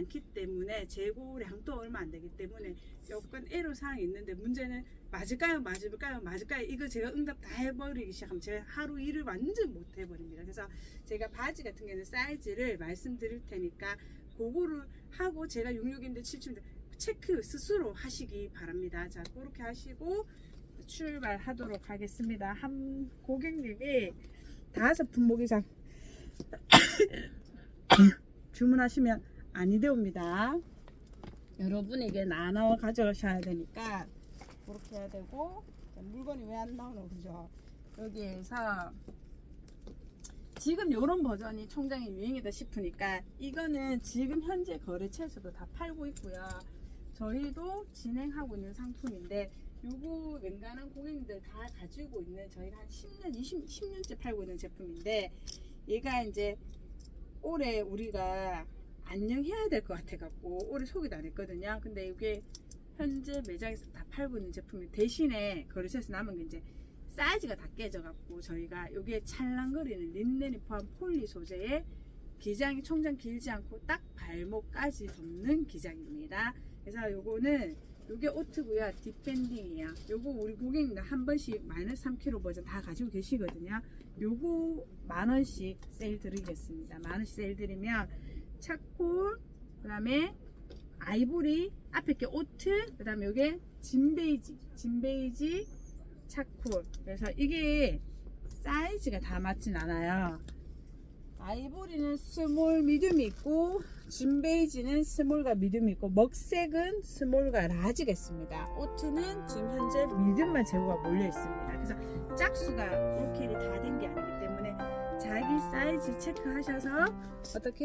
많기 때문에 재고량도 얼마 안 되기 때문에 조금 애로사항이 있는데 문제는 맞을까요? 맞을까요? 맞을까요? 이거 제가 응답 다 해버리기 시작하면 제가 하루 일을 완전 못 해버립니다. 그래서 제가 바지 같은 경우는 사이즈를 말씀드릴 테니까 그거를 하고 제가 66인데 77인데 체크 스스로 하시기 바랍니다. 자 그렇게 하시고 출발하도록 하겠습니다. 한 고객님이 다섯 분목 이상 주문하시면 아니 되옵니다. 여러분에게 나눠 가져가셔야 되니까 그렇게 해야 되고 자, 물건이 왜 안 나오노 그죠? 여기에서 지금 이런 버전이 총장이 유행이다 싶으니까 이거는 지금 현재 거래처에서도 다 팔고 있고요. 저희도 진행하고 있는 상품인데 요거 웬간한 고객님들 다 가지고 있는 저희가 한 10년, 20, 10년째 팔고 있는 제품인데 얘가 이제 올해 우리가 안녕해야 될 것 같아 갖고 올해 소개도 안 했거든요. 근데 이게 현재 매장에서 다 팔고 있는 제품이 대신에 거래처에서 남은 게 이제 사이즈가 다 깨져 갖고 저희가 요게 찰랑거리는 린넨이 포함 폴리 소재의 기장이 총장 길지 않고 딱 발목까지 덮는 기장입니다. 그래서 요거는 요게 오트고요. 디펜딩이에요. 요거 우리 고객님들 한 번씩 마이너스 3kg 버전 다 가지고 계시거든요. 요거 만 원씩 세일 드리겠습니다. 만 원씩 세일 드리면 차콜, 그 다음에 아이보리, 앞에 게 오트, 그 다음에 요게 진베이지, 진베이지, 차콜. 그래서 이게 사이즈가 다 맞진 않아요. 아이보리는 스몰, 미디움이 있고 진베이지는 스몰과 미디움이 있고 먹색은 스몰과 라지가 있습니다. 오트는 지금 현재 미디움만 재고가 몰려 있습니다. 그래서 짝수가 오케이 다 된 게 아니기 때문에 자기 사이즈 체크하셔서 어떻게